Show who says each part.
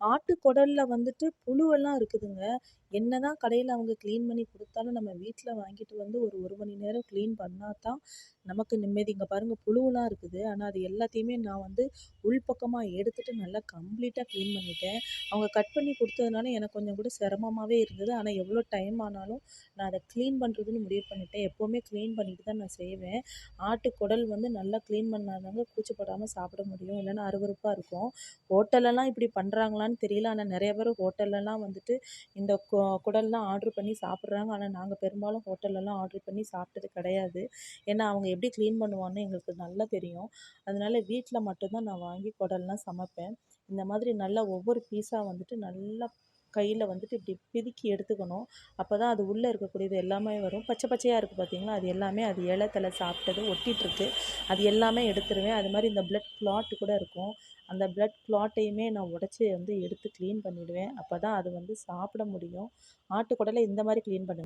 Speaker 1: ஆட்டு குடல்ல வந்துட்டு புழுவெல்லாம் இருக்குதுங்க. என்னதான் கடையில் அவங்க க்ளீன் பண்ணி கொடுத்தாலும் நம்ம வீட்டில் வாங்கிட்டு வந்து ஒரு ஒரு மணி நேரம் க்ளீன் பண்ணால் தான் நமக்கு நிம்மதி. இங்கே பாருங்கள் புழுவெல்லாம் இருக்குது. ஆனால் அது எல்லாத்தையுமே நான் வந்து உள்பக்கமாக எடுத்துகிட்டு நல்லா கம்ப்ளீட்டாக க்ளீன் பண்ணிட்டேன். அவங்க கட் பண்ணி கொடுத்ததுனால எனக்கு கொஞ்சம் கூட சிரமமாகவே இருந்தது. ஆனால் எவ்வளோ டைம் ஆனாலும் நான் அதை க்ளீன் பண்ணுறதுன்னு முடிவு பண்ணிட்டேன். எப்போவுமே க்ளீன் பண்ணிட்டு தான் நான் செய்வேன். ஆட்டு குடல் வந்து நல்லா க்ளீன் பண்ணாதாங்க தாங்க சாப்பிட முடியும். இல்லைன்னா அறுவறுப்பாக இருக்கும். ஹோட்டலெல்லாம் இப்படி பண்றாங்களான்னு தெரியல. ஆனால் நிறைய பேர் ஹோட்டல்லலாம் வந்துட்டு இந்த கொ குடல்லாம் ஆர்டர் பண்ணி சாப்பிட்றாங்க ஆனால் நாங்கள் பெரும்பாலும் ஹோட்டல்லலாம் ஆர்டர் பண்ணி சாப்பிட்டது கிடையாது. ஏன்னா அவங்க எப்படி க்ளீன் பண்ணுவாங்கன்னு எங்களுக்கு நல்லா தெரியும். அதனால வீட்டில் மட்டும்தான் நான் வாங்கி குடல்லாம் சமைப்பேன். இந்த மாதிரி நல்லா ஒவ்வொரு பீஸாக வந்துட்டு நல்லா கையில் வந்துட்டு இப்படி பிதுக்கி எடுத்துக்கணும். அப்போ தான் அது உள்ளே இருக்கக்கூடியது எல்லாமே வரும். பச்சை பச்சையாக இருக்குது பார்த்தீங்களா? அது எல்லாமே அது இலத்தில் சாப்பிட்டது ஒட்டிட்டுருக்கு. அது எல்லாமே எடுத்துருவேன். அது மாதிரி இந்த பிளட் கிளாட் கூட இருக்கும். அந்த பிளட் கிளாட்டையுமே நான் உடச்சி வந்து எடுத்து க்ளீன் பண்ணிவிடுவேன் அப்போ தான் அது வந்து சாப்பிட முடியும். ஆட்டுக்குடலை இந்த மாதிரி க்ளீன் பண்ண